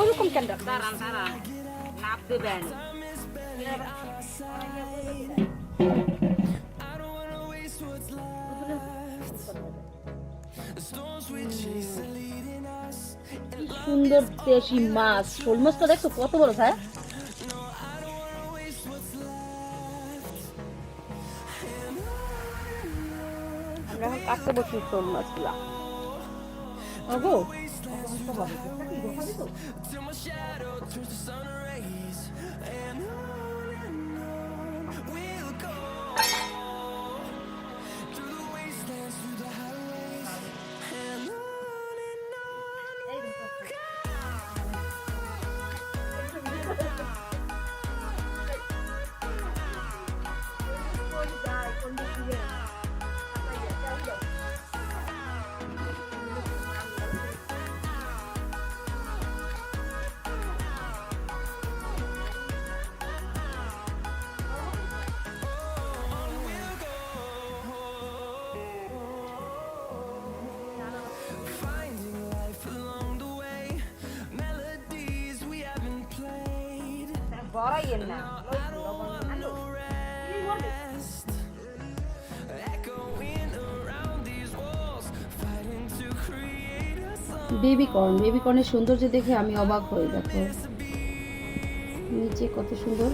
ওরকম কেন দাঁড়ান দাঁড়ান। নাপ দেবেন। সুন্দর দেশি মাছ শোল মাছটা দেখছ কত বড় ভাই? আমরা এখন কাটতে বসি শোল মাছগুলা আগো Till my baby corn baby কর্নের সৌন্দর্য দেখে আমি অবাক হয়ে দেখো। নিচে কত সুন্দর।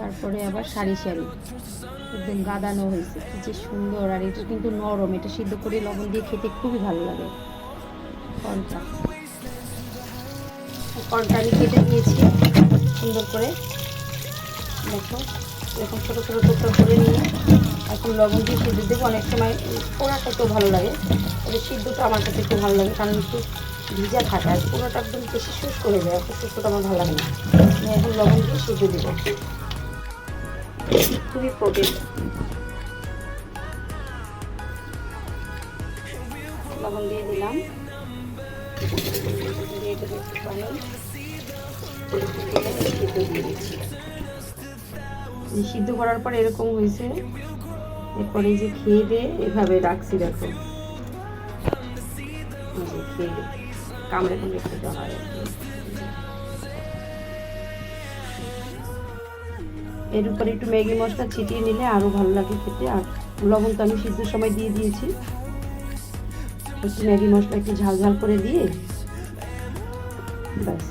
তারপরে আবার সারি সারি একদম গাদানো হয়েছে, কি যে সুন্দর। আর এটা কিন্তু নরম, এটা সিদ্ধ করে লবণ দিয়ে খেতে খুবই ভালো লাগে। কর্নটা। কর্নটা আমি কেটে নিয়েছি, সুন্দর করে। দেখো, এরকম ছোটো ছোটো টুকরো করে নিয়ে এখন লবণ দিয়ে সিদ্ধ দেবো। অনেক সময় পোড়াটা তো ভালো লাগে, তবে সিদ্ধটা আমার কাছে একটু ভালো লাগে, কারণ একটু ভিজা থাকে, আর পোড়াটা একদম বেশি শুষ্ক হয়ে যায় শুষ্কটা আমার ভালো লাগে না। আমি এখন লবণ দিয়ে সিদ্ধ দেবো। খুবই প্রোটিন লবণ দিয়ে দিলাম। সিদ্ধ করার পর এরকম হয়েছে। এরপরে যে খেয়ে দিয়ে এভাবে রাখছি, দেখো। খেয়ে কামড়ে কামড়ে খেতে হয় আর কি। এর উপরে একটু ম্যাগি মশলা ছিটিয়ে নিলে আরও ভালো লাগে খেতে। আর লবণ তো আমি সিদ্ধর সময় দিয়ে দিয়েছি। একটু ম্যাগি মশলা একটু ঝাল ঝাল করে দিয়ে, ব্যাস।